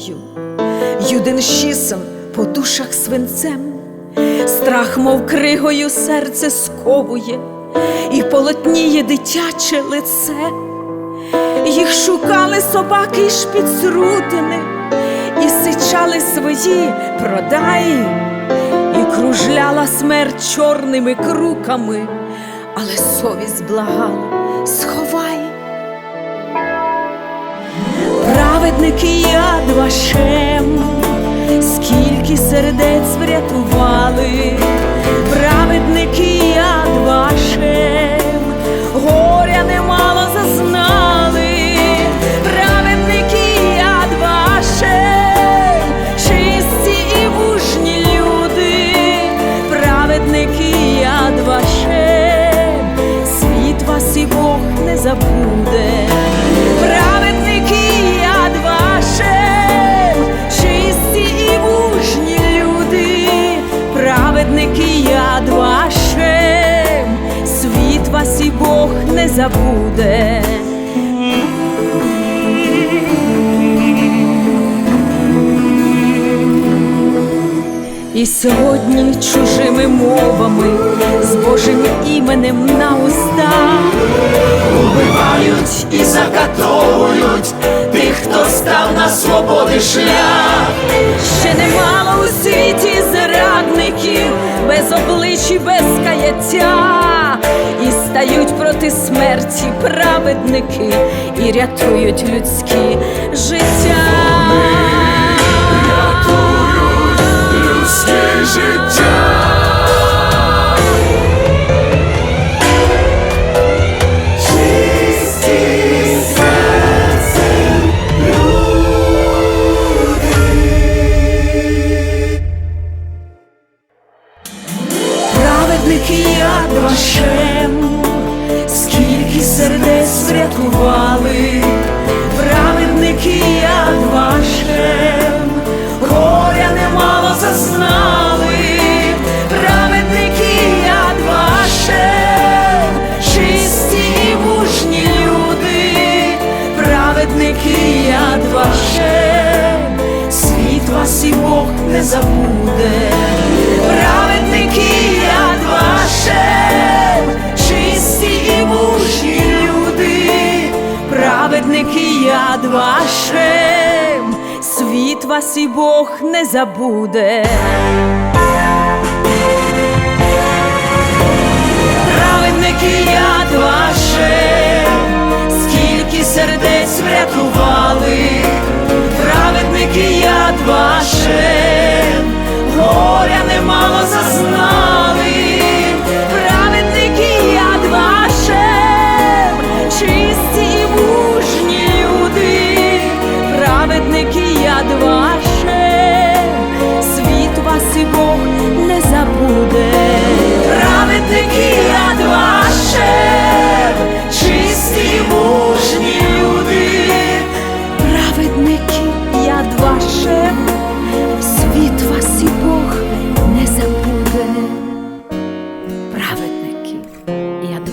мовою, юденшісом по душах свинцем, страх, мов кригою, серце сковує, і полотніє дитяче лице. Їх шукали собаки й шпіцрутини, і сичали свої продай, і кружляла смерть чорними круками, але совість благала, Праведники яд вашем, скільки сердець врятували, праведники яд вашем, горя немало зазнали, праведники яд вашем, чисті і мужні люди, праведники яд вашем, світ вас і Бог не забуде. Не забуде. І сьогодні чужими мовами, з Божим іменем на устах Убивають і закатовують тих, хто став на свободи шлях. Ще немало у світі зрадників, без облич і без каяття, стають проти смерті праведники і рятують людські життя. Життя. Чисті серцем Праведники вашем, скільки сердець врятували, праведники яд вашем, горя немало зазнали, праведники яд вашем, чисті і мужні люди, праведники яд вашем, світ вас і Бог не забуде. Яд вашем, світ вас і Бог не забуде. Праведники яд вашем, скільки сердець врятували, праведники яд вашем, горя немало не забуде. Праведники яд вашем, чисті мужні люди, праведники яд вашем, світ вас і Бог не забуде. Праведники яд